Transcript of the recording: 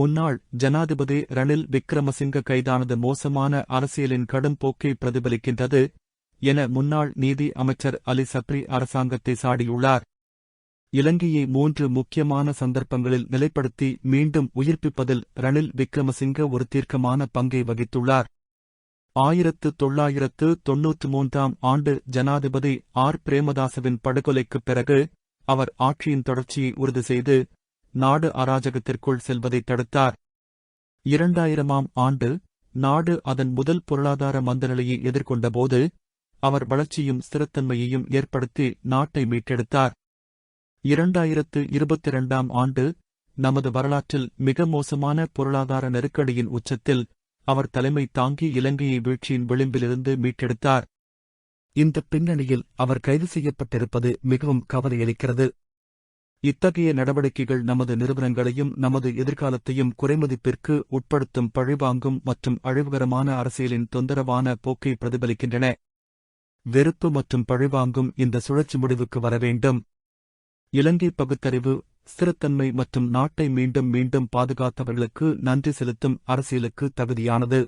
முன்னாள் ஜனாதிபதி ரணில் விக்ரமசிங்க கைதானது மோசமான அரசியலின் கடும் போக்கை பிரதிபலிக்கின்றது என முன்னாள் நீதி அமைச்சர் அலி சப்ரி அரசாங்கத்தை சாடியுள்ளார். இலங்கையை மூன்று முக்கியமான சந்தர்ப்பங்களில் நிலைப்படுத்தி மீண்டும் உயிர்ப்பிப்பதில் ரணில் விக்ரமசிங்க ஒரு தீர்க்கமான பங்கை வகித்துள்ளார். ஆயிரத்து தொள்ளாயிரத்து தொன்னூற்று மூன்றாம் ஆண்டு ஜனாதிபதி ஆர். பிரேமதாசவின் படுகொலைக்குப் பிறகு அவர் ஆட்சியின் தொடர்ச்சியை உறுதி செய்து நாடு அராஜகத்திற்குள் செல்வதை தடுத்தார். இரண்டாயிரமாம் ஆண்டு நாடு அதன் முதல் பொருளாதார மந்தநிலையை எதிர்கொண்டபோது அவர் வளர்ச்சியும் ஸ்திரத்தன்மையையும் ஏற்படுத்தி நாட்டை மீட்டெடுத்தார். இரண்டாயிரத்து இருபத்தி இரண்டாம் ஆண்டு நமது வரலாற்றில் மிக மோசமான பொருளாதார நெருக்கடியின் உச்சத்தில் அவர் தலைமை தாங்கி இலங்கையை வீழ்ச்சியின் விளிம்பிலிருந்து மீட்டெடுத்தார். இந்த பின்னணியில் அவர் கைது செய்யப்பட்டிருப்பது மிகவும் கவலையளிக்கிறது. இத்தகைய நடவடிக்கைகள் நமது நிறுவனங்களையும் நமது எதிர்காலத்தையும் குறைமதிப்பிற்கு உட்படுத்தும் பழிவாங்கும் மற்றும் அழிவுகரமான அரசியலின் தொந்தரவான போக்கை பிரதிபலிக்கின்றன. வெறுப்பு மற்றும் பழிவாங்கும் இந்த சுழற்சி முடிவுக்கு வர வேண்டும். இலங்கை பகுத்தறிவு ஸ்திரத்தன்மை மற்றும் நாட்டை மீண்டும் மீண்டும் பாதுகாத்தவர்களுக்கு நன்றி செலுத்தும் அரசியலுக்கு தகுதியானது.